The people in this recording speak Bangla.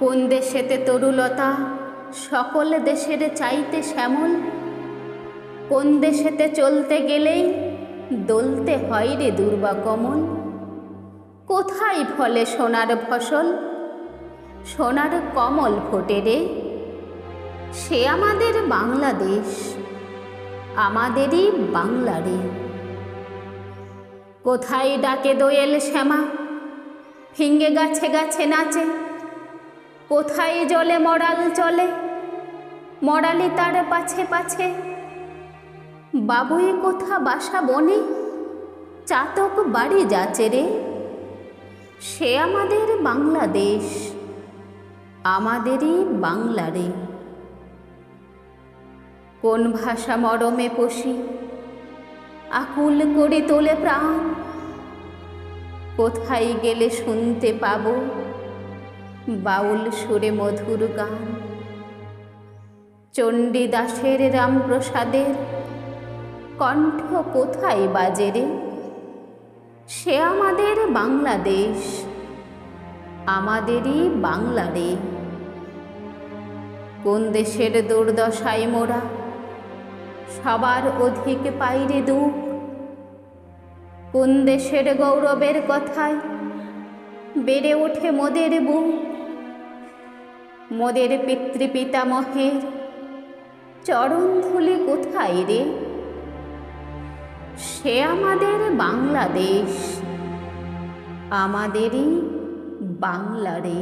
কোন দেশেতে তরুলতা, সকল দেশের চাইতে শ্যামল? কোন দেশেতে চলতে গেলেই দলতে হয় রে দুর্বা কমল? কোথায় ফলে সোনার ফসল? সোনার কমল ফোটে রে। সে আমাদের বাংলাদেশ, আমাদেরই বাংলা রে। কোথায় ডাকে দোয়েল শ্যামা? ফিঙ্গে গাছে গাছে নাচে কোথায় জলে মরাল চলে? মরালি তার পাছে পাছে। বাবুই কোথা বাসা বনে? চাতক বাড়ি যাচে রে। সে আমাদের বাংলাদেশ, আমাদেরই বাংলা রে। কোন ভাষা মরমে পশি? আকুল করে তোলে প্রাণ। কোথায় গেলে শুনতে পাবো? বাউল সুরে মধুর গান। চণ্ডীদাসের রামপ্রসাদের কণ্ঠ কোথায় বাজে রে? সে আমাদের বাংলাদেশ, আমাদেরই বাংলা রে। কোন দেশের দুর্দশায় মোরা, সবার অধিক পাইরে দুঃখ। কোন দেশের গৌরবের কথায় বেড়ে ওঠে মোদের বুক। মোদের পিতৃপিতামহের চরণ ধুলি কোথায় রে? সে আমাদের বাংলাদেশ। আমাদেরই বাংলা রে।